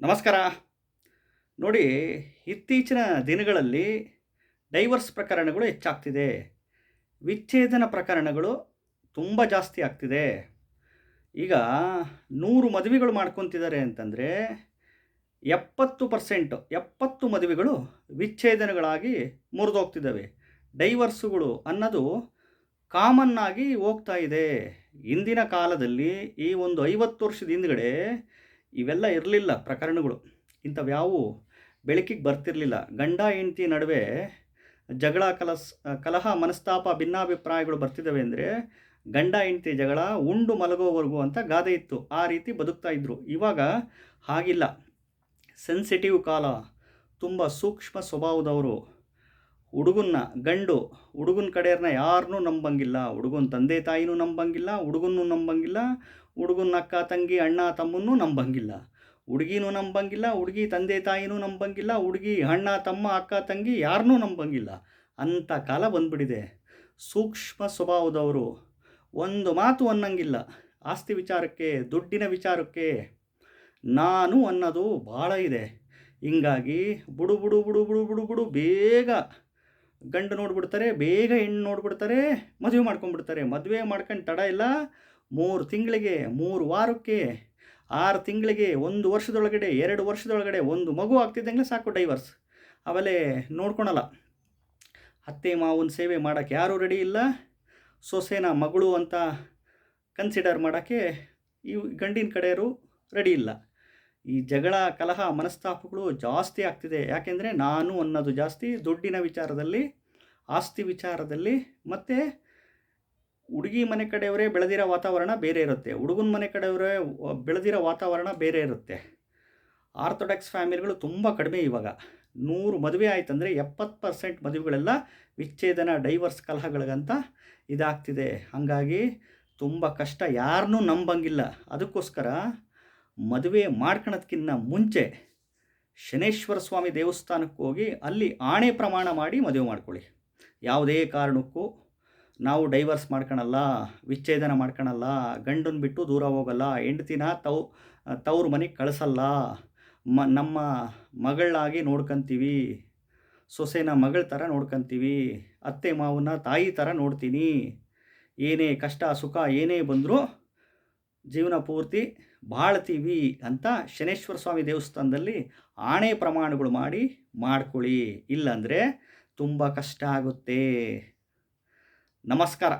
ನಮಸ್ಕಾರ. ನೋಡಿ, ಇತ್ತೀಚಿನ ದಿನಗಳಲ್ಲಿ ಡೈವರ್ಸ್ ಪ್ರಕರಣಗಳು ಹೆಚ್ಚಾಗ್ತಿದೆ. ವಿಚ್ಛೇದನ ಪ್ರಕರಣಗಳು ತುಂಬ ಜಾಸ್ತಿ ಆಗ್ತಿದೆ. ಈಗ ನೂರು ಮದುವೆಗಳು ಮಾಡ್ಕೊತಿದ್ದಾರೆ ಅಂತಂದರೆ ಎಪ್ಪತ್ತು ಪರ್ಸೆಂಟ್, ಎಪ್ಪತ್ತು ಮದುವೆಗಳು ವಿಚ್ಛೇದನಗಳಾಗಿ ಮುರಿದೋಗ್ತಿದ್ದಾವೆ. ಡೈವರ್ಸುಗಳು ಅನ್ನೋದು ಕಾಮನ್ನಾಗಿ ಹೋಗ್ತಾ ಇದೆ. ಇಂದಿನ ಕಾಲದಲ್ಲಿ ಈ ಒಂದು ಐವತ್ತು ವರ್ಷದ ಹಿಂದ್ಗಡೆ ಇವೆಲ್ಲ ಇರಲಿಲ್ಲ ಪ್ರಕರಣಗಳು. ಇಂಥವ್ಯಾವು ಬೆಳಕಿಗೆ ಬರ್ತಿರಲಿಲ್ಲ. ಗಂಡ, ಹೆಂಡತಿ ನಡುವೆ ಜಗಳ, ಕಲಸ್, ಕಲಹ, ಮನಸ್ತಾಪ, ಭಿನ್ನಾಭಿಪ್ರಾಯಗಳು ಬರ್ತಿದ್ದಾವೆ ಅಂದರೆ ಗಂಡ, ಹೆಂಡತಿ ಜಗಳ ಉಂಡು ಮಲಗೋವರೆಗೂ ಅಂತ ಗಾದೆ ಇತ್ತು. ಆ ರೀತಿ ಬದುಕ್ತಾ ಇದ್ದರು ಇವಾಗ ಹಾಗಿಲ್ಲ. ಸೆನ್ಸಿಟಿವ್ ಕಾಲ. ತುಂಬ ಸೂಕ್ಷ್ಮ ಸ್ವಭಾವದವರು. ಹುಡುಗನ್ನ, ಗಂಡು, ಹುಡುಗನ ಕಡೆಯವ್ರನ್ನ ಯಾರನ್ನೂ ನಂಬಂಗಿಲ್ಲ. ಹುಡುಗನ ತಂದೆ ತಾಯಿನೂ ನಂಬಂಗಿಲ್ಲ. ಹುಡುಗನ್ನೂ ನಂಬಂಗಿಲ್ಲ. ಹುಡುಗನ ಅಕ್ಕ, ತಂಗಿ, ಅಣ್ಣ, ತಮ್ಮನ್ನೂ ನಂಬಂಗಿಲ್ಲ. ಹುಡುಗಿನೂ ನಂಬಂಗಿಲ್ಲ, ಹುಡುಗಿ ತಂದೆ, ತಾಯಿನೂ ನಂಬಂಗಿಲ್ಲ, ಹುಡುಗಿ, ಅಣ್ಣ, ತಮ್ಮ, ಅಕ್ಕ, ತಂಗಿ ಯಾರನ್ನೂ ನಂಬಂಗಿಲ್ಲ. ಅಂಥ ಕಾಲ ಬಂದ್ಬಿಟ್ಟಿದೆ ಸೂಕ್ಷ್ಮ ಸ್ವಭಾವದವರು. ಒಂದು ಮಾತು ಅನ್ನಂಗಿಲ್ಲ. ಆಸ್ತಿ ವಿಚಾರಕ್ಕೆ, ದುಡ್ಡಿನ ವಿಚಾರಕ್ಕೆ ನಾನು ಅನ್ನೋದು ಭಾಳ ಇದೆ. ಹಿಂಗಾಗಿ ಬುಡು ಬುಡು ಬುಡು ಬುಡು ಬುಡು ಬುಡು ಬೇಗ ಗಂಡು ನೋಡ್ಬಿಡ್ತಾರೆ, ಬೇಗ ಹೆಣ್ಣು ನೋಡ್ಬಿಡ್ತಾರೆ, ಮದುವೆ ಮಾಡ್ಕೊಂಡ್ಬಿಡ್ತಾರೆ. ಮದುವೆ ಮಾಡ್ಕೊಂಡು ತಡ ಇಲ್ಲ. ಮೂರು ತಿಂಗಳಿಗೆ, ಮೂರು ವಾರಕ್ಕೆ, ಆರು ತಿಂಗಳಿಗೆ, ಒಂದು ವರ್ಷದೊಳಗಡೆ, ಎರಡು ವರ್ಷದೊಳಗಡೆ ಒಂದು ಮಗು ಆಗ್ತಿದ್ದಂಗೆ ಸಾಕು ಡೈವರ್ಸ್. ಆಮೇಲೆ ನೋಡ್ಕೊಳಲ್ಲ. ಅತ್ತೆ ಮಾವನ ಸೇವೆ ಮಾಡೋಕ್ಕೆ ಯಾರೂ ರೆಡಿ ಇಲ್ಲ. ಸೊಸೆನ ಮಗಳು ಅಂತ ಕನ್ಸಿಡರ್ ಮಾಡೋಕ್ಕೆ ಇವು ಗಂಡಿನ ಕಡೆಯವರು ರೆಡಿ ಇಲ್ಲ. ಈ ಜಗಳ, ಕಲಹ, ಮನಸ್ತಾಪಗಳು ಜಾಸ್ತಿ ಆಗ್ತಿದೆ. ಯಾಕೆಂದರೆ ನಾನು ಅನ್ನೋದು ಜಾಸ್ತಿ ದುಡ್ಡಿನ ವಿಚಾರದಲ್ಲಿ, ಆಸ್ತಿ ವಿಚಾರದಲ್ಲಿ ಮತ್ತು ಹುಡುಗಿ ಮನೆ ಕಡೆಯವರೇ ಬೆಳೆದಿರೋ ವಾತಾವರಣ ಬೇರೆ ಇರುತ್ತೆ. ಹುಡುಗನ ಮನೆ ಕಡೆಯವರೇ ಬೆಳೆದಿರೋ ವಾತಾವರಣ ಬೇರೆ ಇರುತ್ತೆ. ಆರ್ಥೋಡಾಕ್ಸ್ ಫ್ಯಾಮಿಲಿಗಳು ತುಂಬ ಕಡಿಮೆ ಇವಾಗ. ನೂರು ಮದುವೆ ಆಯ್ತಂದರೆ ಎಪ್ಪತ್ತು ಪರ್ಸೆಂಟ್ ಮದುವೆಗಳೆಲ್ಲ ವಿಚ್ಛೇದನ, ಡೈವರ್ಸ್ ಕಲಹಗಳಿಗಂತ ಇದಾಗ್ತಿದೆ. ಹಾಗಾಗಿ ತುಂಬ ಕಷ್ಟ. ಯಾರನ್ನೂ ನಂಬಂಗಿಲ್ಲ. ಅದಕ್ಕೋಸ್ಕರ ಮದುವೆ ಮಾಡ್ಕೊಳೋದ್ಕಿಂತ ಮುಂಚೆ ಶನೇಶ್ವರ ಸ್ವಾಮಿ ದೇವಸ್ಥಾನಕ್ಕೆ ಹೋಗಿ ಅಲ್ಲಿ ಆಣೆ ಪ್ರಮಾಣ ಮಾಡಿ ಮದುವೆ ಮಾಡ್ಕೊಳ್ಳಿ. ಯಾವುದೇ ಕಾರಣಕ್ಕೂ ನಾವು ಡೈವರ್ಸ್ ಮಾಡ್ಕೊಳಲ್ಲ ವಿಚ್ಛೇದನ ಮಾಡ್ಕೊಳಲ್ಲ ಗಂಡನ ಬಿಟ್ಟು ದೂರ ಹೋಗಲ್ಲ, ಹೆಂಡ್ತಿನ ತವ್, ತವ್ರ ಮನೆಗೆ ಕಳಿಸಲ್ಲ, ಮ, ನಮ್ಮ ಮಗಳಾಗಿ ನೋಡ್ಕೊತೀವಿ, ಸೊಸೆನ ಮಗಳ ಥರ ನೋಡ್ಕೊತೀವಿ, ಅತ್ತೆ ಮಾವನ ತಾಯಿ ಥರ ನೋಡ್ತೀನಿ, ಏನೇ ಕಷ್ಟ, ಸುಖ ಏನೇ ಬಂದರೂ ಜೀವನ ಪೂರ್ತಿ ಬಾಳ್ತೀವಿ ಅಂತ ಶನೇಶ್ವರ ಸ್ವಾಮಿ ದೇವಸ್ಥಾನದಲ್ಲಿ ಆಣೆ ಪ್ರಮಾಣಗಳು ಮಾಡಿ ಮಾಡ್ಕೊಳ್ಳಿ. ಇಲ್ಲಾಂದರೆ ತುಂಬ ಕಷ್ಟ ಆಗುತ್ತೆ. ನಮಸ್ಕಾರ